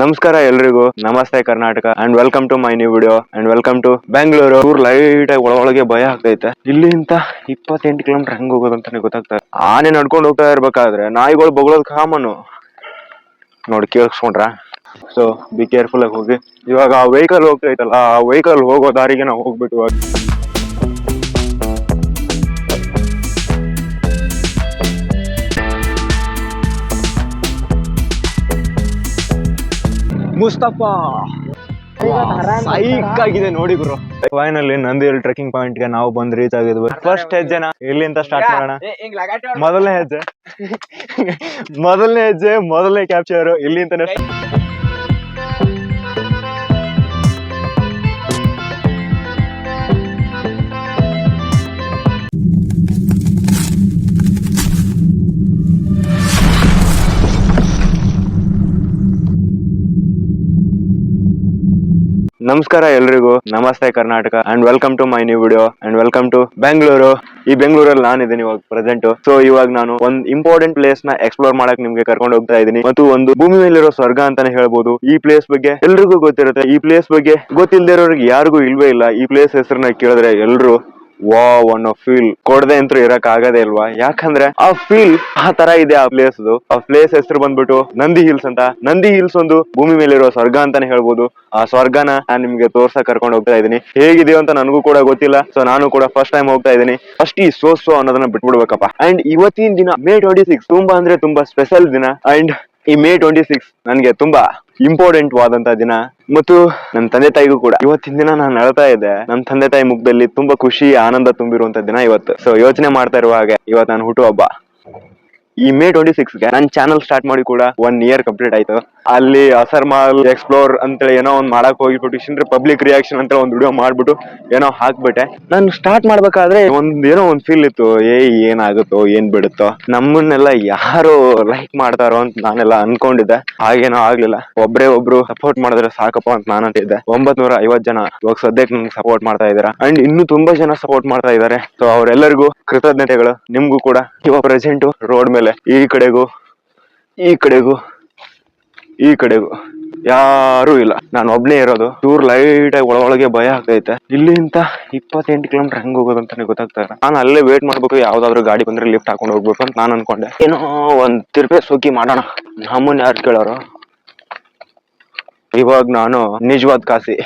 ನಮಸ್ಕಾರ ಎಲ್ರಿಗೂ. ನಮಸ್ತೆ Karnataka and welcome to my new video and welcome to Bengaluru ಊರ್ ಲೈಟ್ ಆಗಿ ಒಳಗೆ ಭಯ ಆಗ್ತೈತೆ. ಇಲ್ಲಿಂದ ಇಪ್ಪತ್ತೆಂಟು ಕಿಲೋಮೀಟರ್ ಹೆಂಗ್ ಹೋಗೋದಂತಾನೆ ಗೊತ್ತಾಗ್ತದೆ. ಗೊತ್ತಾಗ್ತಾ ಆನೆ ನಡ್ಕೊಂಡು ಹೋಗ್ತಾ ಇರ್ಬೇಕಾದ್ರೆ ನಾಯಿಗಳು ಬಗಳೋದು ಕಾಮನು. ನೋಡಿ ಕೇಳಿಸ್ಕೊಂಡ್ರ? ಸೊ ಬಿ ಕೇರ್ಫುಲ್ ಆಗಿ ಹೋಗಿ. ಇವಾಗ ಆ ವೆಹಿಕಲ್ ಹೋಗ್ತೈತಲ್ಲ, ಆ ವೆಹಿಕಲ್ ಹೋಗೋ ದಾರಿಗೆ ನಾವು ಹೋಗ್ಬಿಟ್ಟು ಮುಸ್ತಫಾ. ಸೈಕ್ ಆಗಿದೆ ನೋಡಿ ಗುರು ಫೈನಲಿ ನಂದಿ ಟ್ರೆಕಿಂಗ್ ಪಾಯಿಂಟ್ಗೆ ನಾವು ಬಂದ್ ರೀಚ್ ಆಗಿದ್ವಿ. ಫಸ್ಟ್ ಹೆಜ್ಜೆನ ಎಲ್ಲಿಂದ ಸ್ಟಾರ್ಟ್ ಮಾಡೋಣ? ಮೊದಲನೇ ಹೆಜ್ಜೆ. ಮೊದಲನೇ ಹೆಜ್ಜೆ ಮೊದಲನೇ ಕ್ಯಾಪ್ಚರ್ ಇಲ್ಲಿಂದನೇ ನಮಸ್ಕಾರ ಎಲ್ರಿಗೂ. ನಮಸ್ತೆ Karnataka. And welcome to my new video and welcome to Bengaluru ಈ ಬೆಂಗಳೂರಲ್ಲಿ ನಾನಿದ್ದೀನಿ ಇವಾಗ ಪ್ರೆಸೆಂಟ್ ಸೊ ಇವಾಗ ನಾನು ಒಂದು ಇಂಪಾರ್ಟೆಂಟ್ ಪ್ಲೇಸ್ನ ಎಕ್ಸ್ಪ್ಲೋರ್ ಮಾಡಕ್ ನಿಮ್ಗೆ ಕರ್ಕೊಂಡು ಹೋಗ್ತಾ ಇದ್ದೀನಿ. ಮತ್ತು ಒಂದು ಭೂಮಿ ಮೇಲಿರೋ ಸ್ವರ್ಗ ಅಂತಾನೆ ಹೇಳ್ಬೋದು. ಈ ಪ್ಲೇಸ್ ಬಗ್ಗೆ ಎಲ್ರಿಗೂ ಗೊತ್ತಿರುತ್ತೆ. ಈ ಪ್ಲೇಸ್ ಬಗ್ಗೆ ಗೊತ್ತಿಲ್ಲದೆ ಇರೋರಿಗೆ ಯಾರಿಗೂ ಇಲ್ವೇ ಇಲ್ಲ. ಈ ಪ್ಲೇಸ್ ಹೆಸರನ್ನ ಕೇಳಿದ್ರೆ ಎಲ್ರು ವಾ ಅನ್ನೋ ಫೀಲ್ ಕೊಡದೆ ಅಂತೂ ಇರಕ್ ಆಗದೇ ಇಲ್ವಾ? ಯಾಕಂದ್ರೆ ಆ ಫೀಲ್ ಆ ತರ ಇದೆ ಆ ಪ್ಲೇಸ್ ಆ ಪ್ಲೇಸ್ ಹೆಸರು ಬಂದ್ಬಿಟ್ಟು ನಂದಿ ಹಿಲ್ಸ್ ಅಂತ. ನಂದಿ ಹಿಲ್ಸ್ ಒಂದು ಭೂಮಿ ಮೇಲಿರೋ ಸ್ವರ್ಗ ಅಂತಾನೆ ಹೇಳ್ಬೋದು. ಆ ಸ್ವರ್ಗನ ನಾನ್ ನಿಮ್ಗೆ ತೋರ್ಸ ಕರ್ಕೊಂಡು ಹೋಗ್ತಾ ಇದೀನಿ ಹೇಗಿದೆಯೋ ಅಂತ ನನಗೂ ಕೂಡ ಗೊತ್ತಿಲ್ಲ. ಸೊ ನಾನು ಕೂಡ ಫಸ್ಟ್ ಟೈಮ್ ಹೋಗ್ತಾ ಇದೀನಿ ಫಸ್ಟ್ ಈ ಸೋ ಸೋ ಅನ್ನೋದನ್ನ ಬಿಟ್ಬಿಡ್ಬೇಕಪ್ಪ. ಅಂಡ್ ಇವತ್ತಿನ ದಿನ ಮೇ ಟ್ವೆಂಟಿ ಸಿಕ್ಸ್ ತುಂಬಾ ಅಂದ್ರೆ ತುಂಬಾ ಸ್ಪೆಷಲ್ ದಿನ. ಅಂಡ್ ಈ ಮೇ ಟ್ವೆಂಟಿ ಸಿಕ್ಸ್ ನನ್ಗೆ ತುಂಬಾ ಇಂಪಾರ್ಟೆಂಟ್ ವಾದಂತ ದಿನ. ಮತ್ತು ನನ್ನ ತಂದೆ ತಾಯಿಗೂ ಕೂಡ. ಇವತ್ತಿನ ದಿನ ನಾನು ಅಳ್ತಾ ಇದ್ದೆ. ನನ್ನ ತಂದೆ ತಾಯಿ ಮುಖದಲ್ಲಿ ತುಂಬಾ ಖುಷಿ, ಆನಂದ ತುಂಬಿರುವಂತ ದಿನ ಇವತ್ತು. ಸೊ ಯೋಚನೆ ಮಾಡ್ತಾ ಇರುವ ಹಾಗೆ ಇವತ್ತು ನಾನು ಹುಟ್ಟುಹಬ್ಬ. ಈ ಮೇ ಟ್ವೆಂಟಿ ಸಿಕ್ಸ್ಗೆ ನನ್ನ ಚಾನಲ್ ಸ್ಟಾರ್ಟ್ ಮಾಡಿ ಕೂಡ ಒನ್ ಇಯರ್ ಕಂಪ್ಲೀಟ್ ಆಯ್ತು. ಅಲ್ಲಿ ಅಸರ್ ಮಾಲ್ ಎಕ್ಸ್ಪ್ಲೋರ್ ಅಂತೇಳಿ ಏನೋ ಒಂದ್ ಮಾಡಕ್ ಹೋಗಿಬಿಟ್ಟು ಪಬ್ಲಿಕ್ ರಿಯಾಕ್ಷನ್ ಅಂತ ಒಂದ್ ವಿಡಿಯೋ ಮಾಡ್ಬಿಟ್ಟು ಏನೋ ಹಾಕ್ಬಿಟ್ಟೆ. ನಾನು ಸ್ಟಾರ್ಟ್ ಮಾಡ್ಬೇಕಾದ್ರೆ ಒಂದ್ ಏನೋ ಒಂದ್ ಫೀಲ್ ಇತ್ತು ಏ ಏನಾಗುತ್ತೋ, ಏನ್ ಬಿಡುತ್ತೋ. ನಮ್ಮನ್ನೆಲ್ಲ ಯಾರು ಲೈಕ್ ಮಾಡ್ತಾರೋ ಅಂತ ನಾನೆಲ್ಲ ಅನ್ಕೊಂಡಿದ್ದೆ. ಹಾಗೇನೋ ಆಗ್ಲಿಲ್ಲ. ಒಬ್ರೇ ಒಬ್ರು ಸಪೋರ್ಟ್ ಮಾಡಿದ್ರೆ ಸಾಕಪ್ಪ ಅಂತ ನಾನು ಅಂತಿದ್ದೆ. ಒಂಬತ್ ನೂರ ಐವತ್ ಜನ ಇವಾಗ ಸದ್ಯಕ್ಕೆ ನಮ್ಗೆ ಸಪೋರ್ಟ್ ಮಾಡ್ತಾ ಇದಾರೆ ಅಂಡ್ ಇನ್ನು ತುಂಬಾ ಜನ ಸಪೋರ್ಟ್ ಮಾಡ್ತಾ ಇದಾರೆ ಸೊ ಅವರೆಲ್ಲರಿಗೂ ಕೃತಜ್ಞತೆಗಳು. ನಿಮ್ಗೂ ಕೂಡ. ಇವಾಗ ಪ್ರೆಸೆಂಟ್ ರೋಡ್ ಮೇಲೆ ಈ ಕಡೆಗೂ ಈ ಕಡೆಗೂ ಈ ಕಡೆಗೂ. ಯಾರು ಇಲ್ಲ. ನಾನು ಒಬ್ನೇ ಇರೋದು. ಟೂರ್ ಲೈಟ್ ಆಗಿ ಒಳಗೆ ಭಯ ಆಗ್ತೈತೆ. ಇಲ್ಲಿಂದ ಇಪ್ಪತ್ತೆಂಟು ಕಿಲೋಮೀಟರ್ ಹೆಂಗ್ ಹೋಗೋದು ಅಂತಾನೆ ಗೊತ್ತಾಗ್ತಾ ನಾನು ಅಲ್ಲೇ ವೇಟ್ ಮಾಡ್ಬೇಕು, ಯಾವ್ದಾದ್ರು ಗಾಡಿ ಬಂದ್ರೆ ಲಿಫ್ಟ್ ಹಾಕೊಂಡು ಹೋಗ್ಬೇಕು ಅಂತ ನಾನು ಅನ್ಕೊಂಡೆ. ಏನೋ ಒಂದ್ ತಿರ್ಪೆ ಸೋಕಿ ಮಾಡೋಣ. ನಮ್ಮನ್ನ ಯಾರು ಕೇಳೋರು? ಇವಾಗ ನಾನು ನಿಜವಾದ ಕಾಸಿ.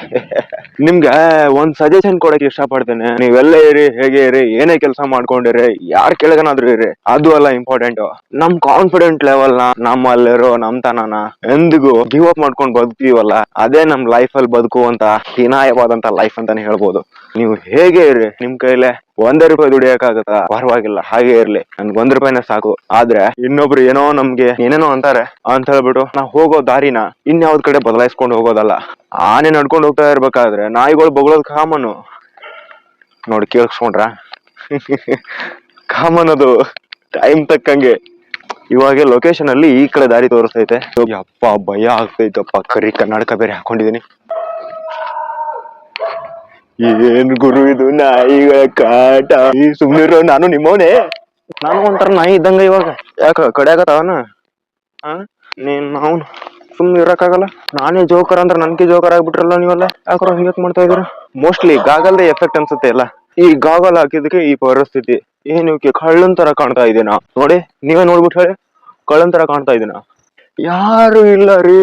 ನಿಮ್ಗೆ ಒಂದ್ ಸಜೆಷನ್ ಕೊಡಕ್ ಇಷ್ಟಪಡ್ತೇನೆ. ನೀವೆಲ್ಲ ಇರಿ, ಹೇಗೆ ಇರಿ, ಏನೇ ಕೆಲಸ ಮಾಡ್ಕೊಂಡಿರಿ, ಯಾರ್ ಕೆಳಗನಾದ್ರೂ ಇರಿ. ಅದು ಅಲ್ಲ ಇಂಪಾರ್ಟೆಂಟ್ ನಮ್ ಕಾನ್ಫಿಡೆಂಟ್ ಲೆವೆಲ್ನ, ನಮ್ಮಲ್ಲಿರೋ ನಮ್ತನನ ಎಂದಿಗೂ ಗಿವ್ ಅಪ್ ಮಾಡ್ಕೊಂಡ್ ಬದುಕ್ತೀವಲ್ಲ, ಅದೇ ನಮ್ ಲೈಫ್ ಅಲ್ಲಿ ಬದುಕುವಂತ ಹೀನಾಯವಾದಂತ ಲೈಫ್ ಅಂತಾನೆ ಹೇಳ್ಬೋದು. ನೀವು ಹೇಗೆ ಇರಿ, ನಿಮ್ ಕೈಲೇ ಒಂದೇ ರೂಪಾಯಿ ದುಡಿಯಕ್ಕಾಗತ್ತ? ಪರವಾಗಿಲ್ಲ, ಹಾಗೆ ಇರ್ಲಿ. ನನ್ಗೆ ಒಂದ್ ರೂಪಾಯಿನ ಸಾಕು. ಆದ್ರೆ ಇನ್ನೊಬ್ರು ಏನೋ ನಮ್ಗೆ ಏನೇನೋ ಅಂತಾರೆ ಅಂತ ಹೇಳ್ಬಿಟ್ಟು ನಾವ್ ಹೋಗೋ ದಾರಿನ ಇನ್ಯಾವ್ದ್ ಕಡೆ ಬದಲಾಯಿಸ್ಕೊಂಡು ಹೋಗೋದಲ್ಲ. ಆನೆ ನಡ್ಕೊಂಡು ಹೋಗ್ತಾ ಇರ್ಬೇಕಾದ್ರೆ ನಾಯಿಗಳು ಬಗಳೋದ್ ಕಾಮನ್. ನೋಡಿ ಕೇಳಿಸ್ಕೊಂಡ್ರ? ಕಾಮನ್ ಅದು ಟೈಮ್ ತಕ್ಕಂಗೆ. ಇವಾಗ ಲೊಕೇಶನ್ ಅಲ್ಲಿ ಈ ಕಡೆ ದಾರಿ ತೋರಿಸ್ತೈತೆ. ಯಪ್ಪ, ಭಯ ಆಗ್ತೈತಪ್ಪ. ಕರಿ ಕನ್ನಡಕ ಬೇರೆ ಹಾಕೊಂಡಿದೀನಿ. ಏನ್ ಗುರು ಇದು ನಾಯಿಗಳ ಕಾಟ? ಈ ಸುಮ್ನಿರೋ ನಾನು ನಿಮ್ಮವನೇ. ನಾನು ಒಂಥರ ನಾಯಿ ಇದ್ದಂಗ ಇವಾಗ. ಯಾಕ ಕಡೆಯಾಗತ್ತವನ ಆ? ನೀನ್ ನಾವು ಸುಮ್ನೆ ಇರಕ್ಕಾಗಲ್ಲ. ನಾನೇ ಜೋಕರ್ ಅಂದ್ರೆ ನನ್ಗೆ ಜೋಕರ್ ಆಗ್ಬಿಟ್ರಲ್ಲ ನೀವೆಲ್ಲ? ಯಾಕ್ರ ಹಿಂಗಕ್ ಮಾಡ್ತಾ ಇದೀರ ಮೋಸ್ಟ್ಲಿ ಗಾಗಲ್ದೇ ಎಫೆಕ್ಟ್ ಅನ್ಸುತ್ತೆ ಅಲ್ಲ ಈ ಗಾಗಲ್ ಹಾಕಿದಕ್ಕೆ ಈ ಪರಿಸ್ಥಿತಿ. ಏನ್ ಕಳ್ಳನ್ ತರ ಕಾಣ್ತಾ ಇದೀನಾ ನೋಡಿ ನೀವೇ ನೋಡ್ಬಿಟ್ಟು ಹೇಳಿ. ಕಳ್ಳನ್ ತರ ಕಾಣ್ತಾ ಇದೀನಾ ಯಾರು ಇಲ್ಲ ರೀ.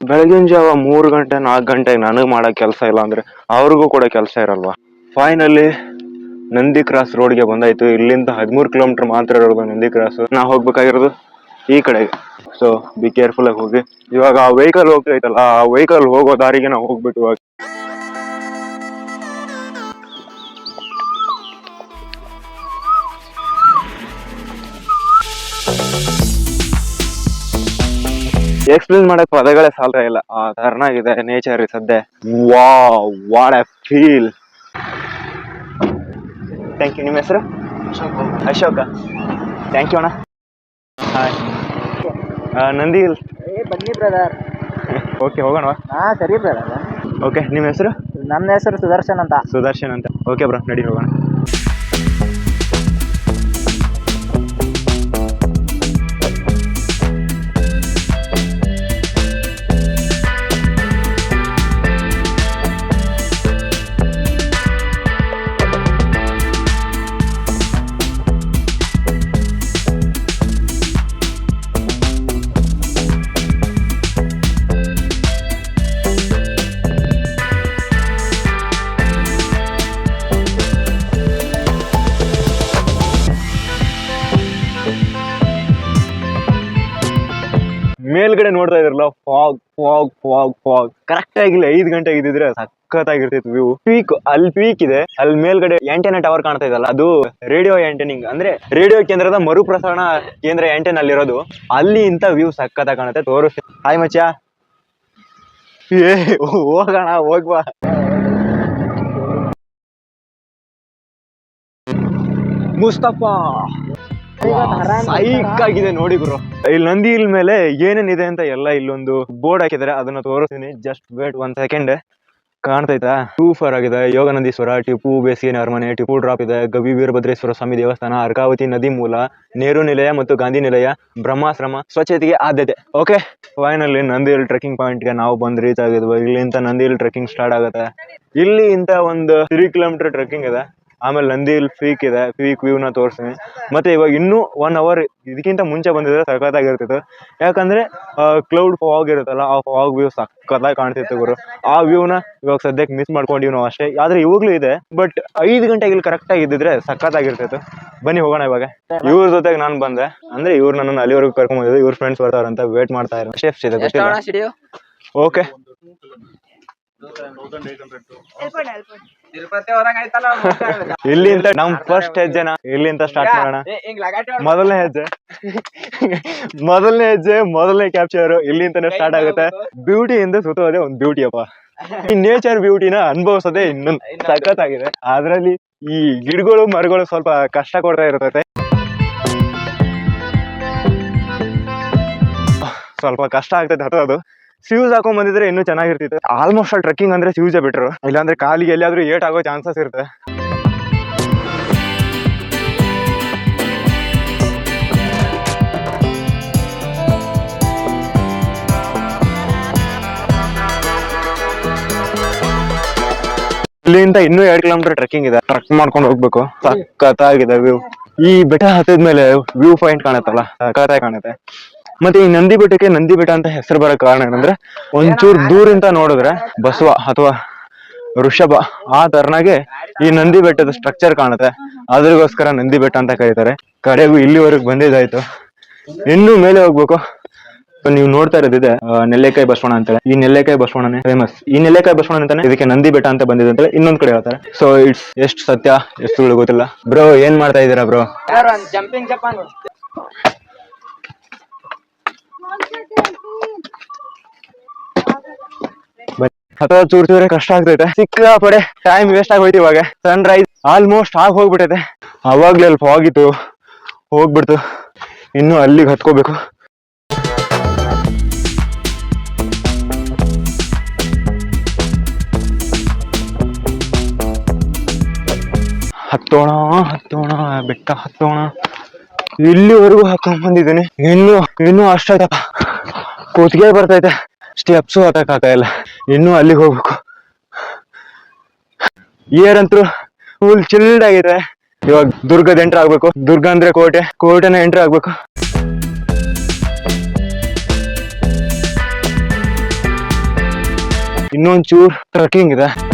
ಬೆಳಗಿನ ಜಾವ ಮೂರು ಗಂಟೆ, ನಾಲ್ಕು ಗಂಟೆಗೆ ನನಗೆ ಮಾಡೋ ಕೆಲಸ ಇಲ್ಲ ಅಂದರೆ ಅವ್ರಿಗೂ ಕೂಡ ಕೆಲಸ ಇರಲ್ವಾ? ಫೈನಲಿ ನಂದಿ ಕ್ರಾಸ್ ರೋಡ್ಗೆ ಬಂದಾಯ್ತು. ಇಲ್ಲಿಂದ ಹದಿಮೂರು ಕಿಲೋಮೀಟರ್ ಮಾತ್ರ ಇರೋದು ನಂದಿ ಕ್ರಾಸ್ ನಾ ಹೋಗ್ಬೇಕಾಗಿರೋದು ಈ ಕಡೆಗೆ. ಸೊ ಬಿ ಕೇರ್ಫುಲ್ ಆಗಿ ಹೋಗಿ. ಇವಾಗ ಆ ವೆಹಿಕಲ್ ಹೋಗ್ತೈತಲ್ಲ, ಆ ವೆಹಿಕಲ್ ಹೋಗೋ ದಾರಿಗೆ ನಾವು ಹೋಗ್ಬಿಟ್ಟು ಎಕ್ಸ್ಪ್ಲೇನ್ ಮಾಡಕ್ ಪದಗಳೇ ಸಾಲ ಇಲ್ಲ. ಆ ತರನಾಗಿದೆ ನೇಚರ್ ಸದ್ಯ. ವಾ ವಾಟ್ ಫೀಲ್ ಥ್ಯಾಂಕ್ ಯು ನಿಮ್ಮ ಹೆಸರು? ಅಶೋಕ. ಥ್ಯಾಂಕ್ ಯು ಅಣ್ಣ. Hi Nandi hills. ಏ ಬನ್ನಿ ಬ್ರದರ್ ಓಕೆ ಹೋಗೋಣ ಹಾ ಸರಿ ಬ್ರದರ್ ಓಕೆ ನಿಮ್ಮ ಹೆಸರು? ನನ್ನ ಹೆಸರು ಸುದರ್ಶನ್ ಅಂತ. ಸುದರ್ಶನ್ ಅಂತ. ಓಕೆ ಬ್ರೋ ನಡಿ ಹೋಗೋಣ. ಕರೆಕ್ಟ್ ಆಗಿಲ್ಲ, ಐದು ಗಂಟೆ ಇದ್ದಿದ್ರೆ ಸಖತ್ತಾಗಿರ್ತಿತ್ತು ವ್ಯೂ ಪೀಕ್ ಅಲ್ಲಿ ಪೀಕ್ ಇದೆ. ಅಲ್ಲಿ ಮೇಲ್ಗಡೆ ಆಂಟೆನಾ ಟವರ್ ಕಾಣ್ತಾ ಇದಲ್ಲ ಅದು ರೇಡಿಯೋ ಆಂಟೆನಿಂಗ್ ಅಂದ್ರೆ ರೇಡಿಯೋ ಕೇಂದ್ರದ ಮರುಪ್ರಸರಣ ಕೇಂದ್ರ ಆಂಟೆನ್ ಅಲ್ಲಿರೋದು ಅಲ್ಲಿ ಇಂತ ವ್ಯೂ ಸಖತ್ ಕಾಣುತ್ತೆ ತೋರಿಸಿ ಹಾಯ್ ಮಚ್ಚ. ಏ, ಹೋಗೋಣ ಹೋಗ್ವಾ ಮುಸ್ತಫಾ. ಸೈಕ್ ಆಗಿದೆ ನೋಡಿ ಗುರು. ಇಲ್ಲಿ ನಂದಿ ಹಿಲ್ ಮೇಲೆ ಏನೇನಿದೆ ಅಂತ ಎಲ್ಲ ಇಲ್ಲೊಂದು ಬೋರ್ಡ್ ಹಾಕಿದ್ದಾರೆ ಅದನ್ನ ತೋರಿಸ್ತೀನಿ. ಜಸ್ಟ್ ವೇಟ್ ಒನ್ ಸೆಕೆಂಡ್ ಕಾಣ್ತೈತಾ ಫಾರ್ ಆಗಿದೆ. ಯೋಗಾನಂದೀಶ್ವರ ಟಿಪ್ಪು ಬೇಸಿಗೆ ಅರಮನೆ ಟಿಪ್ಪು ಡ್ರಾಪ್ ಇದೆ. ಗವಿ ವೀರಭದ್ರೇಶ್ವರ ಸ್ವಾಮಿ ದೇವಸ್ಥಾನ ಅರ್ಕಾವತಿ ನದಿ ಮೂಲ ನೆಹರು ನಿಲಯ ಮತ್ತು ಗಾಂಧಿ ನಿಲಯ ಬ್ರಹ್ಮಾಶ್ರಮ ಸ್ವಚ್ಛತೆಗೆ ಆದ್ಯತೆ. Okay finally Nandi hill trekking ಪಾಯಿಂಟ್ಗೆ ನಾವು ಬಂದ್ ರೀಚ್ ಆಗಿದ್ವಿ. ಇಲ್ಲಿಂದ ನಂದಿ ಹಿಲ್ ಟ್ರೆಕ್ಕಿಂಗ್ ಸ್ಟಾರ್ಟ್ ಆಗುತ್ತೆ. ಇಲ್ಲಿ ಇಂತ ಒಂದು ತ್ರೀ ಕಿಲೋಮೀಟರ್ ಟ್ರೆಕ್ಕಿಂಗ್ ಇದೆ. ಆಮೇಲೆ ನಂದಿ ಹಿಲ್ ಪೀಕ್ ಇದೆ ಪೀಕ್ ವ್ಯೂ ನ ತೋರಿಸ್ತೀನಿ. ಮತ್ತೆ ಇವಾಗ ಇನ್ನೂ ಒನ್ ಅವರ್ ಇದಕ್ಕಿಂತ ಮುಂಚೆ ಬಂದಿದ್ರೆ ಸಖತ್ತಾಗಿರ್ತಿತ್ತು. ಯಾಕಂದ್ರೆ ಕ್ಲೌಡ್ ಫಾಗ್ ಇರುತ್ತಲ್ಲ ಆ ಫಾಗ್ ವ್ಯೂ ಸಖತ್ತಾಗಿ ಕಾಣ್ತಿತ್ತು ಗುರು. ಆ ವ್ಯೂನ ಇವಾಗ ಸದ್ಯಕ್ಕೆ ಮಿಸ್ ಮಾಡ್ಕೊಂಡಿವಿ ನಾವು ಅಷ್ಟೇ. ಆದ್ರೆ ಇವಾಗಲೂ ಇದೆ ಬಟ್ ಐದು ಗಂಟೆಗೆ ಇಲ್ಲಿ ಕರೆಕ್ಟ್ ಆಗಿದ್ದಿದ್ರೆ ಸಖತ್ತಾಗಿರ್ತಿತ್ತು. ಬನ್ನಿ ಹೋಗೋಣ ಇವಾಗ. ಇವ್ರ ಜೊತೆಗೆ ನಾನು ಬಂದೆ. ಅಂದ್ರೆ ಇವ್ರು ನನ್ನನ್ನು ಅಲ್ಲಿವರೆಗೂ ಕರ್ಕೊಂಡ್ ಬಂದಿದ್ದು ಇವ್ರ ಫ್ರೆಂಡ್ಸ್ ಬರ್ತಾರಂತ ವೇಟ್ ಮಾಡ್ತಾ ಇರೋ ಸ್ಟೆಪ್ಸ್ ಇದೆ ಓಕೆ ಇಲ್ಲಿಂದ ನಮ್ ಫಸ್ಟ್ ಹೆಜ್ಜೆನ ಇಲ್ಲಿಂದ ಸ್ಟಾರ್ಟ್ ಮಾಡೋಣ. ಮೊದಲನೇ ಹೆಜ್ಜೆ. ಮೊದಲನೇ ಹೆಜ್ಜೆ ಮೊದಲನೇ ಕ್ಯಾಪ್ಚರ್ ಇಲ್ಲಿಂದನೇ ಸ್ಟಾರ್ಟ್ ಆಗುತ್ತೆ. ಬ್ಯೂಟಿ ಇಂದ ಸುತ್ತೋದೇ ಒಂದ್ ಬ್ಯೂಟಿ ಅಪ್ಪ. ಈ ನೇಚರ್ ಬ್ಯೂಟಿನ ಅನುಭವಿಸೋದೇ ಇನ್ನೊಂದು ಆಗಿದೆ ಅದ್ರಲ್ಲಿ ಈ ಗಿಡಗಳು ಮರಗಳು ಸ್ವಲ್ಪ ಕಷ್ಟ ಕೊಡ್ತಾ ಇರುತ್ತೆ ಸ್ವಲ್ಪ ಕಷ್ಟ ಆಗ್ತೈತೆ ಹತ್ತೋದು ಸ್ಯೂಸ್ ಹಾಕೊಂಡ್ ಬಂದಿದ್ರೆ ಇನ್ನೂ ಚೆನ್ನಾಗಿರ್ತಿತ್ತು. ಆಲ್ಮೋಸ್ಟ್ ಆಲ್ ಟ್ರೆಕ್ಕಿಂಗ್ ಅಂದ್ರೆ ಶೂಸೇ ಬಿಟ್ರು. ಇಲ್ಲಾಂದ್ರೆ ಕಾಲಿಗೆ ಎಲ್ಲಿಯಾದ್ರೂ ಏಟ್ ಆಗೋ ಚಾನ್ಸಸ್ ಇರುತ್ತೆ. ಇಲ್ಲಿಂದ ಇನ್ನೂ ಎರಡ್ ಕಿಲೋಮೀಟರ್ ಟ್ರೆಕ್ಕಿಂಗ್ ಇದೆ. ಟ್ರಕ್ ಮಾಡ್ಕೊಂಡು ಹೋಗ್ಬೇಕು. ಸಕ್ಕತ್ತಾಗಿದೆ ವ್ಯೂ ಈ ಬೆಟ್ಟ ಹತ್ತಿದ್ಮೇಲೆ ವ್ಯೂ ಪಾಯಿಂಟ್ ಕಾಣುತ್ತಲ್ಲ? ಸಖತ್ತಾಗಿ ಕಾಣುತ್ತೆ. ಮತ್ತೆ ಈ ನಂದಿ ಬೆಟ್ಟಕ್ಕೆ ನಂದಿ ಬೆಟ್ಟ ಅಂತ ಹೆಸರು ಬರೋ ಕಾರಣ ಏನಂದ್ರೆ ಒಂಚೂರು ದೂರಿಂದ ನೋಡಿದ್ರೆ ಬಸವ ಅಥವಾ ವೃಷಭ ಆ ತರನಾಗೆ ಈ ನಂದಿ ಬೆಟ್ಟದ ಸ್ಟ್ರಕ್ಚರ್ ಕಾಣುತ್ತೆ. ಅದ್ರಿಗೋಸ್ಕರ ನಂದಿ ಬೆಟ್ಟ ಅಂತ ಕರೀತಾರೆ. ಕಡೆಗೂ ಇಲ್ಲಿವರೆಗೂ ಬಂದಿದ್ದಾಯ್ತು. ಇನ್ನೂ ಮೇಲೆ ಹೋಗ್ಬೇಕು. ನೀವು ನೋಡ್ತಾ ಇರೋದಿದೆ ನೆಲ್ಲೆಕಾಯಿ ಬಸವಣ ಅಂತೇಳಿ. ಈ ನೆಲ್ಲೆಕಾಯಿ ಬಸವಣ್ಣನೇ ಫೇಮಸ್ ಈ ನೆಲ್ಲೆಕಾಯಿ ಬಸವಣ್ಣ ಅಂತಾನೆ ಇದಕ್ಕೆ ನಂದಿ ಬೆಟ್ಟ ಅಂತ ಬಂದಿದೆ ಅಂತೇಳಿ ಇನ್ನೊಂದ್ ಕಡೆ ಹೇಳ್ತಾರೆ. ಸೊ ಇಟ್ಸ್ ಎಷ್ಟು ಸತ್ಯ, ಎಷ್ಟು ಗೊತ್ತಿಲ್ಲ. ಬ್ರೋ ಏನ್ ಮಾಡ್ತಾ ಇದ್ದೀರಾ ಬ್ರೋ ಜಂಪಿಂಗ್ ಜಪಾನ್ ಅಥವಾ ಚೂರ್ ಚೂರೇ ಕಷ್ಟ ಆಗ್ತೈತೆ. ಸಿಕ್ಕಾಪಡೆ ಟೈಮ್ ವೇಸ್ಟ್ ಆಗೋಯ್ತು ಇವಾಗ. ಸನ್ ರೈಸ್ ಆಲ್ಮೋಸ್ಟ್ ಆಗಿ ಹೋಗ್ಬಿಟ್ಟೈತೆ. ಅವಾಗ್ಲೇ ಅಲ್ಲಿ ಹೋಗಿತ್ತು ಹೋಗ್ಬಿಡ್ತು. ಇನ್ನು ಅಲ್ಲಿಗೆ ಹತ್ಕೋಬೇಕು. ಹತ್ತೋಣ ಹತ್ತೋಣ, ಬೆಟ್ಟ ಹತ್ತೋಣ. ಇಲ್ಲಿವರೆಗೂ ಹಾಕೊಂಡ್ ಬಂದಿದ್ದೀನಿ. ಇನ್ನು ಇನ್ನು ಅಷ್ಟಾಯ್ತಪ್ಪ ಕೂತ್ಗೆ ಬರ್ತೈತೆ. ಸ್ಟೆಪ್ಸು ಹತ್ತಕ್ಕಾಗ್ತಾ ಇಲ್ಲ. ಇನ್ನು ಅಲ್ಲಿಗೆ ಹೋಗ್ಬೇಕು. ಇಯರ್ ಅಂತೂ ಫುಲ್ ಚಿಲ್ಡ್ ಆಗಿದೆ ಇವಾಗ ದುರ್ಗದ ಎಂಟ್ರ್ ಆಗ್ಬೇಕು. ದುರ್ಗ ಅಂದ್ರೆ ಕೋಟೆ. ಕೋಟೆನ ಎಂಟ್ರ್ ಆಗ್ಬೇಕು. ಇನ್ನೊಂದ್ ಚೂರ್ ಟ್ರಕ್ಕಿಂಗ್ ಇದೆ.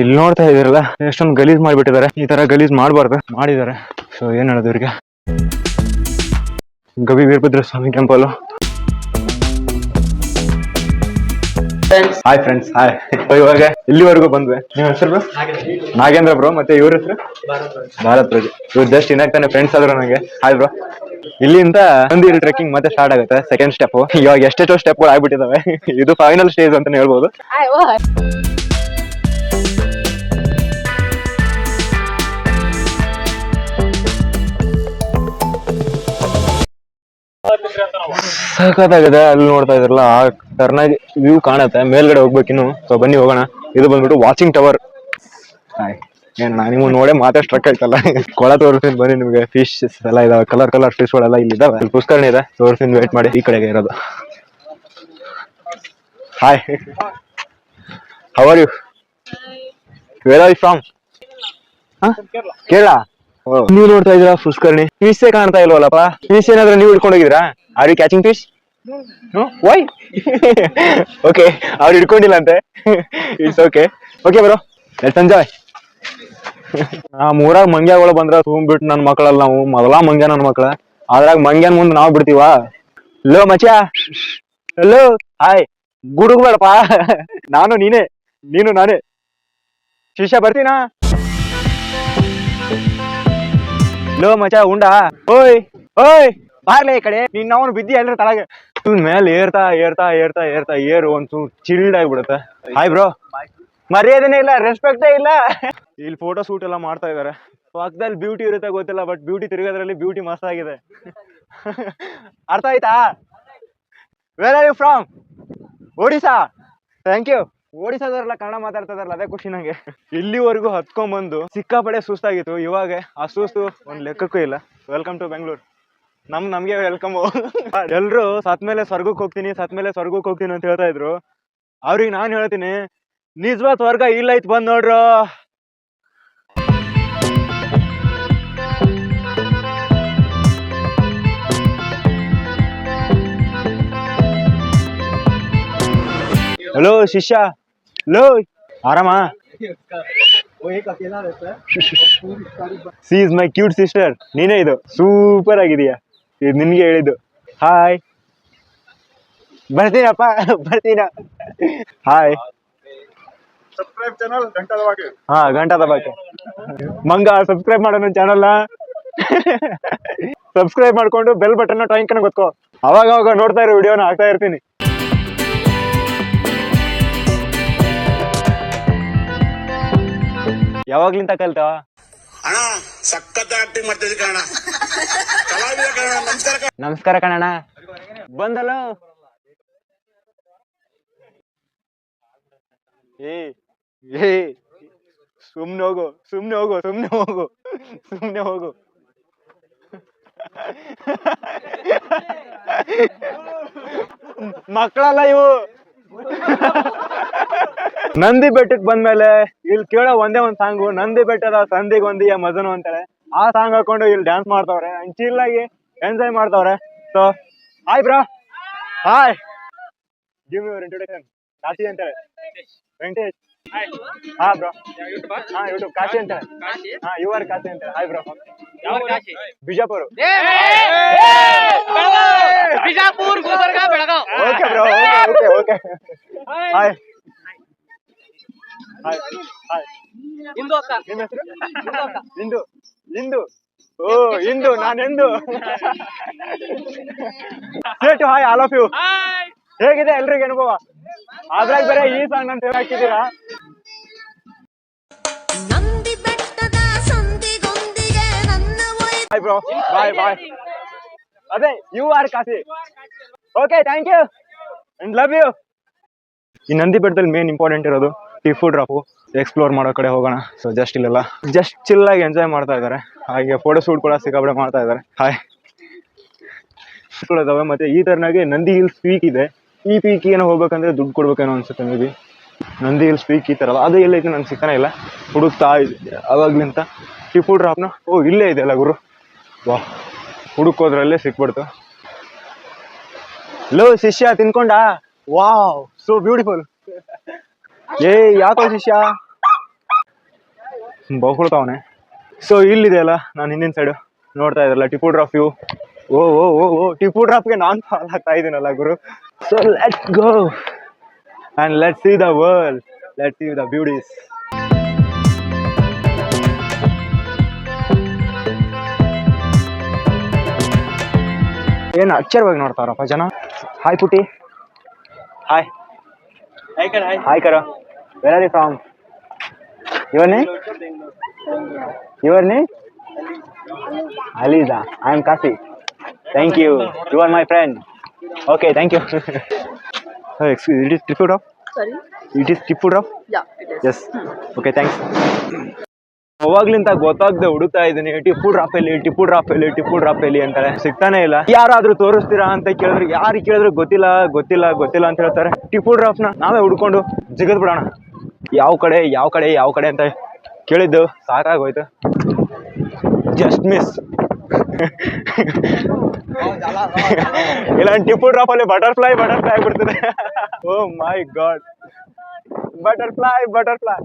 ಇಲ್ಲಿ ನೋಡ್ತಾ ಇದೀರಲ್ಲ ಎಷ್ಟೊಂದು ಗಲೀಜ್ ಮಾಡ್ಬಿಟ್ಟಿದ್ದಾರೆ. ಈ ತರ ಗಲೀಜ್ ಮಾಡಬಾರ್ದು. ಮಾಡಿದ್ದಾರೆ. ಸೊ ಏನ್ ಹೇಳೋದು ಇವ್ರಿಗೆ? Gavi Veerabhadra Swami temple hi friends hi ಇವಾಗ ಇಲ್ಲಿವರೆಗೂ ಬಂದ್ವಿ. ನಿಮ್ಮ ಹೆಸರು ಬ್ರೋ ನಾಗೇಂದ್ರ. ಬ್ರೋ ಮತ್ತೆ ಇವ್ರ ಹೆಸರು? ಭಾರತ್ ಪ್ರಜೆ ಇವ್ರು ಜಸ್ಟ್ ಇನ್ನಾಗ್ತಾನೆ ಫ್ರೆಂಡ್ಸ್ ಆದ್ರು ನನಗೆ ಹಾಯ್ ಬ್ರೋ ಇಲ್ಲಿಂದ ಒಂದು ಇಲ್ಲಿ ಟ್ರೆಕ್ಕಿಂಗ್ ಮತ್ತೆ ಸ್ಟಾರ್ಟ್ ಆಗುತ್ತೆ ಸೆಕೆಂಡ್ ಸ್ಟೆಪ್ ಇವಾಗ ಎಷ್ಟೆಷ್ಟೋ ಸ್ಟೆಪ್ಗಳು ಆಗ್ಬಿಟ್ಟಿದಾವೆ. ಇದು ಫೈನಲ್ ಸ್ಟೇಜ್ ಅಂತಾನೆ ಹೇಳ್ಬೋದು. ಸಖತ್ತಾಗಿದೆ ಅಲ್ಲಿ ನೋಡ್ತಾ ಇದ್ರಲ್ಲ ಆ ಟರ್ನಾಗಿ ವ್ಯೂ ಕಾಣತ್ತೆ. ಮೇಲ್ಗಡೆ ಹೋಗ್ಬೇಕಿನ್ನು ಸೊ ಬನ್ನಿ ಹೋಗೋಣ. ಇದು ಬಂದ್ಬಿಟ್ಟು ವಾಚಿಂಗ್ ಟವರ್. ಏನ್ ನಾ ನಿಮ್ಗೆ ನೋಡೇ ಮಾತೇ ಸ್ಟ್ರಕ್ ಆಯ್ತಲ್ಲ. ಕೊಳ ತೋರಿಸ್ತೀನಿ ಬನ್ನಿ ನಿಮ್ಗೆ. ಫಿಶ್ ಎಲ್ಲ ಇದಾವೆ. ಕಲರ್ ಕಲರ್ ಫಿಶ್ ಗಳೆಲ್ಲ ಇಲ್ಲಿ ಇದಾವೆ ಪುಷ್ಕರಣಿ ಇದೆ. ತೋರಿಸ್ತೀನಿ ವೇಟ್ ಮಾಡಿ. ಈ ಕಡೆಗೆ ಇರೋದು. Hi how are you where are you from Kerala ನೀವು ನೋಡ್ತಾ ಇದ್ದೀರಾ ಪುಷ್ಕರ್ಣಿ? ಫಿಶ್ ಕಾಣ್ತಾ ಇಲ್ವಲ್ಲಪ್ಪ? ಫಿಶ್ ಏನಾದ್ರೂ ನೀವು ಹಿಡ್ಕೊಂಡೋಗಿದ್ರಾ are you catching fish why okay ಅವ್ರು ಹಿಡ್ಕೊಂಡಿಲ್ಲ ಅಂತೆ ಇಟ್ಸ್ ಓಕೆ ಓಕೆ ಬರೋ ಎಲ್ಸ್ ಎಂಜಾಯ್ ನಮ್ಮ ಮೂರಾಗ ಮಂಗ್ಯಗಳು ಬಂದ್ರ ಸುಮ್ ಬಿಟ್ಟು ನನ್ ಮಕ್ಕಳಲ್ಲ ನಾವು. ಮೊದಲ ಮಂಗ್ಯ ನನ್ ಮಕ್ಳ. ಅದ್ರಾಗ ಮಂಗ್ಯನ್ ಮುಂದೆ ನಾವ್ ಬಿಡ್ತೀವ? ಲೋ ಮಚ್ಚ. ಹಲೋ ಹಾಯ್ ಗುಡುಗ್ ಬೇಡಪ್ಪ ನಾನು ನೀನೇ. ನೀನು ನಾನೇ. ಶಿಷ್ಯ ಬರ್ತೀನಾ? ಲೋ ಮಚ ಉಂಡಾ? ಓಯ್ ಓಯ್, ಬಾರ್ಲೆ ಈ ಕಡೆ. ನಿನ್ನ ಅವನು ಬಿದ್ದಿ ಎಲ್ರ ತಳಗೆ. ಮೇಲೆ ಏರ್ತಾ ಏರ್ತಾ ಏರ್ತಾ ಏರ್ತಾ, ಏರು ಒಂದ್ ಚಿಲ್ಡ್ ಆಗ್ಬಿಡುತ್ತೆ. ಹಾಯ್ ಬ್ರೋ ಮರ್ಯಾದೆನೇ ಇಲ್ಲ ರೆಸ್ಪೆಕ್ಟೇ ಇಲ್ಲ. ಇಲ್ಲಿ ಫೋಟೋ ಶೂಟ್ ಎಲ್ಲ ಮಾಡ್ತಾ ಇದಾರೆ. ಪಕ್ಕದಲ್ಲಿ ಬ್ಯೂಟಿ ಇರುತ್ತೆ ಗೊತ್ತಿಲ್ಲ ಬಟ್ ಬ್ಯೂಟಿ ತಿರುಗೋದ್ರಲ್ಲಿ ಬ್ಯೂಟಿ ಮಸ್ತ್ ಆಗಿದೆ. ಅರ್ಥ ಆಯ್ತಾ? Where are you from Odisha thank you ಒಡಿಸಾದವ್ರೆಲ್ಲ Kannada ಮಾತಾಡ್ತಾ ಇದಾರಲ್ಲ ಅದೇ ಖುಷಿ ನಂಗೆ. ಇಲ್ಲಿವರೆಗೂ ಹತ್ಕೊಂಡ್ಬಂದು ಸಿಕ್ಕಾಪಡೆ ಸುಸ್ತಾಗಿತ್ತು. ಇವಾಗ ಆ ಸುಸ್ತು ಒಂದ್ ಲೆಕ್ಕಕ್ಕೂ ಇಲ್ಲ. ವೆಲ್ಕಮ್ ಟು ಬೆಂಗಳೂರು ನಮ್, ನಮ್ಗೆ ವೆಲ್ಕಮ್ ಎಲ್ರು ಸತ್ ಮೇಲೆ ಸ್ವರ್ಗಕ್ಕೆ ಹೋಗ್ತೀನಿ, ಸತ್ ಮೇಲೆ ಸ್ವರ್ಗಕ್ಕೆ ಹೋಗ್ತೀನಿ ಅಂತ ಹೇಳ್ತಾ ಇದ್ರು. ಅವ್ರಿಗೆ ನಾನು ಹೇಳ್ತೀನಿ ನಿಜವಾದ ಸ್ವರ್ಗ ಇಲ್ಲ ಐತ್ ಬಂದ್ ನೋಡ್ರು. ಹಲೋ ಶಿಷ್ಯ. ಹಲೋ ಆರಾಮ? See is my cute sister ನೀನೇ ಇದು? ಸೂಪರ್ ಆಗಿದೆಯಾ? ಇದು ನಿನ್ಗೆ ಹೇಳಿದ್ದು. ಹಾಯ್ ಬರ್ತೀನಪ್ಪ ಬರ್ತೀನ. ಹಾಯ್ ಸಬ್ಸ್ಕ್ರೈಬ್ ಚಾನಲ್ ಗಂಟಲವಾಗಿ ಹಾ ಗಂಟದ ಬಾಕಿ ಮಂಗ ಸಬ್ಸ್ಕ್ರೈಬ್ ಮಾಡೋಣ ಚಾನಲ್ ಚಾನಲ್ನ ಸಬ್ಸ್ಕ್ರೈಬ್ ಮಾಡ್ಕೊಂಡು ಬೆಲ್ ಬಟನ್ ಟೈಂಕ್ ಗೊತ್ಕೋ ಅವಾಗ ಅವಾಗ ನೋಡ್ತಾ ಇರೋ ವಿಡಿಯೋನ ಹಾಕ್ತಾ ಇರ್ತೀನಿ. ಯಾವಾಗ್ಲಿಂತ ಕಲ್ತಾವ? ಅಣ್ಣ ಸಖತ್ ಆಕ್ಟಿಂಗ್ ಮಾಡ್ತಿದ್ದೆ ಕಣ ಕಲಾವಿದ ಕಣ ನಮಸ್ಕಾರ ಕಣ. ನಮಸ್ಕಾರ ಕಣಣ್ಣ. ಬಂದಲ್ಲ? ಏ ಏ ಸುಮ್ನೆ ಹೋಗು ಸುಮ್ನೆ ಹೋಗು ಸುಮ್ನೆ ಹೋಗು ಸುಮ್ನೆ ಹೋಗು. ಮಕ್ಕಳಲ್ಲ ಇವು. ನಂದಿ ಬೆಟ್ಟಕ್ಕೆ ಬಂದ್ಮೇಲೆ ಇಲ್ಲಿ ಕೇಳೋ ಒಂದೇ ಒಂದ್ ಸಾಂಗು ನಂದಿ ಬೆಟ್ಟದ ಸಂದಿಗೊಂದಿಯ ಮಜನು ಅಂತಾರೆ. ಆ ಸಾಂಗ್ ಹಾಕೊಂಡು ಇಲ್ಲಿ ಡ್ಯಾನ್ಸ್ ಮಾಡ್ತಾವ್ರೆ. ಚಿಲ್ ಆಗಿ ಎಂಜಾಯ್ ಮಾಡ್ತಾವ್ರೆ. So hi bro hi give your introduction Kashi ಅಂತಾರೆ. ವೆಂಕಟೇಶ್. ಹಾ ಬ್ರೋ ಹಾ ಯೂಟ್ಯೂಬ್ ಕಾಶಿ ಅಂತಾರೆ. ಹಾ ಯು ಆರ್ ಕಾಶಿ ಅಂತಾರೆ. Hi bro Bijapur. Bijapur Gulbarga Belgaum. Okay bro okay okay hi Indu Indu Indu ಓ ಇಂದು ನಾನು ಎಂದು ಸೇಟು ಹಾಯ್ ಆಲ್ ಆಫ್ ಯು ಹೇಗಿದೆ ಎಲ್ರಿಗೆ ಅನುಭವ? ಅದ್ರಾಗ ಬೇರೆ ಈ ಸಾಂಗ್ ಅಂತ ಹಾಕಿದ್ದೀರಾ? ನಂದಿ ಬೆಟ್ಟದ ಸಂದಿಗೊಂದಿಗೆ ನನ್ನ ಒಯ್ದ ಬಾಯ್ ಬ್ರೋ ಬಾಯ್ ಬಾಯ್ ಅದೇ you are Kashi okay thank you and love you ಈ ನಂದಿ ಬೆಟ್ಟದಲ್ಲಿ ಮೇನ್ ಇಂಪಾರ್ಟೆಂಟ್ ಇರೋದು ಟೀ ಫುಡ್ ಡ್ರಾಪು ಎಕ್ಸ್ಪ್ಲೋರ್ ಮಾಡೋ ಕಡೆ ಹೋಗೋಣ. ಸೊ ಜಸ್ಟ್ ಇಲ್ಲೆಲ್ಲ ಜಸ್ಟ್ ಚಿಲ್ಲಾಗಿ ಎಂಜಾಯ್ ಮಾಡ್ತಾ ಇದ್ದಾರೆ. ಹಾಗೆ ಫೋಟೋ ಶೂಟ್ ಕೂಡ ಸಿಕ್ಕಾಪಡೆ ಮಾಡ್ತಾ ಇದ್ದಾರೆ. ಹಾಯ್ ಇದಾವೆ. ಮತ್ತೆ ಈ ಥರನಾಗೆ ನಂದಿ ಹಿಲ್ಸ್ ಪೀಕ್ ಇದೆ. ಈ ಪೀಕ್ ಏನೋ ಹೋಗ್ಬೇಕಂದ್ರೆ ದುಡ್ಡು ಕೊಡ್ಬೇಕೇನೋ ಅನ್ಸುತ್ತೆ ಮೇ ನಂದಿ ಹಿಲ್ಸ್ ಪೀಕ್ ಈ ತರಲ್ಲ ಅದು ಎಲ್ಲೈತೆ ನಂಗೆ ಸಿಕ್ಕನ ಇಲ್ಲ. ಹುಡುಕ್ತಾ ಇದೆ, ಅವಾಗ್ಲಿಂತ ಫುಡ್ ಡ್ರಾಪ್ನ ಓ, ಇಲ್ಲೇ ಇದೆ ಅಲ್ಲ ಗುರು. ವಾ ಹುಡುಕೋದ್ರಲ್ಲೇ ಸಿಕ್ಬಿಡ್ತು. ಲೋ, ಶಿಷ್ಯ, ತಿನ್ಕೊಂಡ? ವಾವ್ ಸೋ ಬ್ಯೂಟಿಫುಲ್ ಏ ಯಾಕೋ ಶಿಷ್ಯ? ಬಹುಳ್ತಾವನೆ ಸೊ ಇಲ್ಲಿದೆ ಅಲ್ಲ ನಾನು ಹಿಂದಿನ ಸೈಡ್ ನೋಡ್ತಾ ಇದ್ರಲ್ಲ ಟಿಪು ಡ್ರಾಪ್ ಯು ಓ ಓ ಓ ಓ ಟಿಪು ಡ್ರಾಪ್ಗೆ ನಾನು ಫಾಲ್ ಆಗ್ತಾ ಇದ್ದೀನಲ್ಲ ಗುರು. So let's go and let see the world let see the beauties ಏನು ಅಚ್ಚರವಾಗಿ ನೋಡ್ತಾರಪ್ಪ ಜನ? ಹಾಯ್ ಪುಟಿ ಹಾಯ್ ಹಾಯ್ ಕರ where from? Your name? Your name? Aliza. I am I am you. You you my friend. My friend okay thank you me. It Tipu off? Sorry? It Yeah, it is. Yes okay thanks ಅವಾಗ್ಲಿಂತ ಗೊತ್ತಾಗ್ದೆ ಹುಡುಕ್ತಾ ಇದ್ದೀನಿ Tipu drop ಎಲ್ಲಿ Tipu drop ಎಲ್ಲಿ Tipu drop ಎಲ್ಲಿ ಅಂತಾರೆ ಸಿಗ್ತಾನೆ ಇಲ್ಲ ಯಾರಾದ್ರೂ ತೋರಿಸ್ತೀರಾ ಅಂತ ಕೇಳಿದ್ರೆ ಯಾರು ಕೇಳಿದ್ರು ಗೊತ್ತಿಲ್ಲ ಗೊತ್ತಿಲ್ಲ ಗೊತ್ತಿಲ್ಲ ಅಂತ ಹೇಳ್ತಾರೆ ಟಿಪ್ಪು ಡ್ರಾಪ್ನ ನಾವೇ ಹುಡ್ಕೊಂಡು ಜಿಗದ್ ಬಿಡೋಣ ಯಾವ ಕಡೆ ಯಾವ ಕಡೆ ಯಾವ ಕಡೆ ಅಂತ ಕೇಳಿದ್ದು ಸಾಕಾಗೋಯ್ತು ಜಸ್ಟ್ ಮಿಸ್ ಇಲ್ಲ ಟಿಪ್ಪು ಡ್ರಾಪ್ ಅಲ್ಲಿ ಬಟರ್ಫ್ಲೈ ಬಟರ್ಫ್ಲೈ ಆಗ್ಬಿಡ್ತದೆ. ಓ my god butterfly butterfly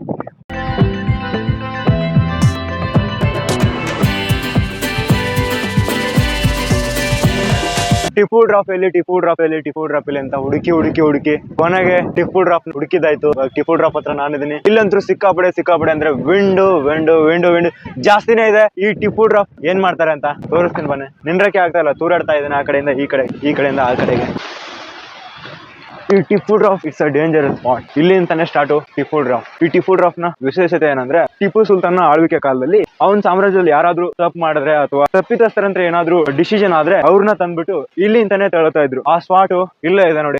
Tipu drop ಎಲ್ಲಿ, ಟಿಪ್ಪು ಡ್ರಾಪ್ ಎಲ್ಲಿ, ಟಿಪ್ಪು ಡ್ರಾಪ್ ಎಲ್ಲಿ ಅಂತ ಹುಡುಕಿ ಹುಡುಕಿ ಹುಡುಕಿ ಕೊನೆಗೆ ಟಿಪ್ಪು ಡ್ರಾಪ್ ಹುಡುಕಿದಾಯ್ತು ಟಿಪ್ಪು ಡ್ರಾಪ್ ಹತ್ರ ನಾನಿದ್ದೀನಿ. ಇಲ್ಲಂತೂ ಸಿಕ್ಕಾಪಡೆ ಸಿಕ್ಕಾಪಡೆ ಅಂದ್ರೆ ವಿಂಡು ವಿಂಡು ವಿಂಡು ವಿಂಡು ಜಾಸ್ತಿನೇ ಇದೆ. ಈ ಟಿಪ್ಪು ಡ್ರಾಪ್ ಏನ್ ಮಾಡ್ತಾರೆ ಅಂತ ತೋರಿಸ್ತೀನಿ ಬನ್ನಿ. ನಿಂದ್ರಕ್ಕೆ ಆಗ್ತಾ ಇಲ್ಲ. ತೂರಾಡ್ತಾ ಇದ್ದೀನಿ ಆ ಕಡೆಯಿಂದ, ಈ ಕಡೆ, ಈ ಕಡೆಯಿಂದ, ಆ ಕಡೆಗೆ. ಈ Tipu drop it's a dangerous spot ಇಲ್ಲಿಂದಾನೆ start Tipu drop. ಈ ಟಿಪ್ಪು ಡ್ರಾಪ್ನ ವಿಶೇಷತೆ ಏನಂದ್ರೆ, ಟಿಪ್ಪು ಸುಲ್ತಾನ್ ಆಳ್ವಿಕೆ ಕಾಲದಲ್ಲಿ ಅವನ ಸಾಮ್ರಾಜ್ಯದಲ್ಲಿ ಯಾರಾದ್ರೂ ತಪ್ಪು ಮಾಡಿದ್ರೆ ಅಥವಾ ತಪ್ಪಿತಸ್ಥರಂತ ಏನಾದ್ರು ಡಿಸಿಷನ್ ಆದ್ರೆ ಅವ್ರನ್ನ ತಂದ್ಬಿಟ್ಟು ಇಲ್ಲಿ ಅಂತಾನೆ ತಳ್ತಾ ಇದ್ರು. ಆ ಸ್ಪಾಟ್ ಇಲ್ಲೇ ಇದೆ ನೋಡಿ.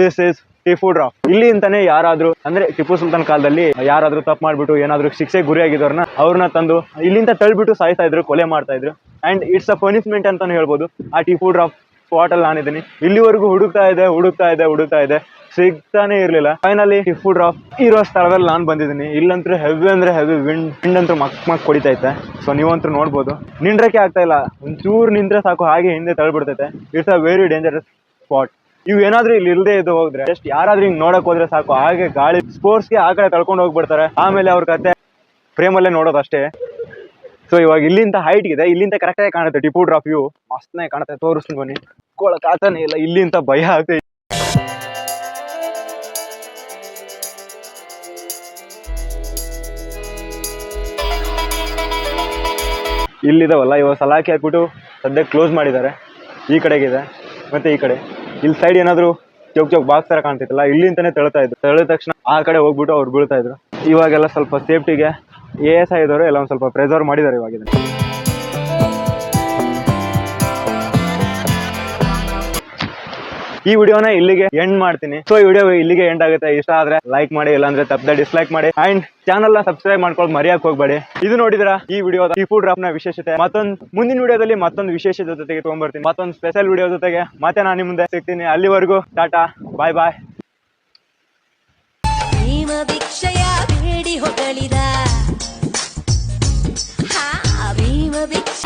ದಿಸ್ ಇಸ್ ಟಿಫು ಡ್ರಾಪ್ ಇಲ್ಲಿ ಅಂತಾನೆ ಯಾರಾದ್ರೂ, ಅಂದ್ರೆ ಟಿಪ್ಪು ಸುಲ್ತಾನ್ ಕಾಲದಲ್ಲಿ ಯಾರಾದ್ರೂ ತಪ್ಪು ಮಾಡ್ಬಿಟ್ಟು ಏನಾದ್ರು ಶಿಕ್ಷೆ ಗುರಿಯಾಗಿದ್ದವ್ರನ್ನ ಅವ್ರನ್ನ ತಂದು ಇಲ್ಲಿಂದ ತಳ್ಬಿಟ್ಟು ಸಾಯ್ತಾ ಇದ್ರು, ಕೊಲೆ ಮಾಡ್ತಾ ಇದ್ರು. ಅಂಡ್ ಇಟ್ಸ್ ಅ ಪನಿಷ್ಮೆಂಟ್ ಅಂತಾನು ಹೇಳ್ಬೋದು. ಆ ಟಿಫು ಡ್ರಾಪ್ ಸ್ಪಾಟ್ ಅಲ್ಲಿ ನಾನಿದ್ದೀನಿ ಇಲ್ಲಿವರೆಗೂ ಹುಡುಕ್ತಾ ಇದೆ ಹುಡುಕ್ತಾ ಇದೆ ಹುಡುಕ್ತಾ ಇದೆ. ಸಿಗ್ತಾನೆ ಇರ್ಲಿಲ್ಲ. ಫೈನಲಿ ಫುಡ್ ಡ್ರಾಪ್ ಇರೋ ಸ್ಥಳದಲ್ಲಿ ನಾನು ಬಂದಿದ್ದೀನಿ. ಇಲ್ಲಂತೂ ಹೆವಿ ಅಂದ್ರೆ ಹೆವಿ ವಿಂಡ್ ವಿಂಡ್ ಅಂತೂ ಮಕ್ ಮಕ್ ಕೊಡಿತೈತೆ ಸೊ ನೀವಂತೂ ನೋಡ್ಬೋದು. ನಿಂದ್ರಕ್ಕೆ ಆಗ್ತಾ ಇಲ್ಲ. ಒಂಚೂರು ನಿಂದ್ರೆ ಸಾಕು, ಹಾಗೆ ಹಿಂದೆ ತಳ್ಬಿಡ್ತೈತೆ. It's a very dangerous spot ಇವು ಏನಾದ್ರೂ ಇಲ್ಲಿ ಇಲ್ಲದೆ ಇದು ಹೋದ್ರೆ ಜಸ್ಟ್ ಯಾರಾದ್ರೂ ಹಿಂಗ್ ನೋಡಕ್ ಹೋದ್ರೆ ಸಾಕು. ಹಾಗೆ ಗಾಳಿ ಸ್ಪೋರ್ಟ್ಸ್ಗೆ ಆ ಕಡೆ ತಳ್ಕೊಂಡು ಹೋಗ್ಬಿಡ್ತಾರೆ. ಆಮೇಲೆ ಅವ್ರ ಕತೆ, ಪ್ರೇಮಲ್ಲೇ ನೋಡೋದು ಅಷ್ಟೇ. ಸೊ ಇವಾಗ ಇಲ್ಲಿಂದ ಹೈಟ್ ಇದೆ ಇಲ್ಲಿಂದ ಕರೆಕ್ಟಾಗಿ ಕಾಣುತ್ತೆ. ಟಿಪು ಡ್ರಾಪ್ ಮಸ್ತ್ನಾಗಿ ಕಾಣುತ್ತೆ. ತೋರಿಸ್ತೀನಿ ಬನ್ನಿ. ಕೊಳಕ್ ಆತನೇ ಇಲ್ಲ. ಇಲ್ಲಿಂದ ಭಯ ಆಗುತ್ತೆ ಇಲ್ಲಿದಾವಲ್ಲ, ಇವಾಗ ಸಲಾಕಿ ಹಾಕ್ಬಿಟ್ಟು ಸದ್ಯಕ್ಕೆ ಕ್ಲೋಸ್ ಮಾಡಿದ್ದಾರೆ. ಈ ಕಡೆಗಿದೆ ಮತ್ತೆ ಈ ಕಡೆ. ಇಲ್ಲಿ ಸೈಡ್ ಏನಾದ್ರು ಚೌಕ್ ಚೌಕ್ ಬಾಕ್ಸ್ ತರ ಕಾಣ್ತಿತ್ತಲ್ಲ, ಇಲ್ಲಿಂದನೇ ತಳ್ತಾ ಇದ್ರು. ತಳ್ಳಿದ ತಕ್ಷಣ ಆ ಕಡೆ ಹೋಗ್ಬಿಟ್ಟು ಅವ್ರು ಬೀಳ್ತಾ ಇದ್ರು. ಇವಾಗೆಲ್ಲ ಸ್ವಲ್ಪ ಸೇಫ್ಟಿಗೆ ಎ ಎಸ್ ಐ ಇದ್ದವರು ಎಲ್ಲ ಒಂದು ಸ್ವಲ್ಪ ಪ್ರೆಸರ್ವ್ ಮಾಡಿದ್ದಾರೆ ಇವಾಗ ಈ ವಿಡಿಯೋನ ಇಲ್ಲಿಗೆ ಎಂಡ್ ಮಾಡ್ತೀನಿ. ಸೊ ಈ ವಿಡಿಯೋ ಇಲ್ಲಿಗೆ ಎಂಡ್ ಆಗುತ್ತೆ. ಇಷ್ಟ ಆದ್ರೆ ಲೈಕ್ ಮಾಡಿ, ಇಲ್ಲಾಂದ್ರೆ ತಪ್ಪದೆ ಡಿಸ್ಲೈಕ್ ಮಾಡಿ. ಅಂಡ್ ಚಾನಲ್ ಸಬ್ಸ್ಕ್ರೈಬ್ ಮಾಡ್ಕೊಂಡು ಮರೆಯಕ್ ಹೋಗ್ಬೇಡಿ. ಇದು ನೋಡಿದ್ರ ಈ ವಿಡಿಯೋ ಈ ಫುಡ್ ಡ್ರಾಪ್ನ ವಿಶೇಷತೆ. ಮತ್ತೊಂದು ಮುಂದಿನ ವಿಡಿಯೋದಲ್ಲಿ ಮತ್ತೊಂದು ವಿಶೇಷ ಜೊತೆಗೆ ತಗೊಂಡ್ಬರ್ತೀನಿ ಮತ್ತೊಂದು ಸ್ಪೆಷಲ್ ವಿಡಿಯೋ ಜೊತೆಗೆ ಮತ್ತೆ ನಾನು ನಿಮ್ಮ ಮುಂದೆ ಸಿಗ್ತೀನಿ. ಅಲ್ಲಿವರೆಗೂ ಟಾಟಾ ಬಾಯ್ ಬಾಯ್ a bitch.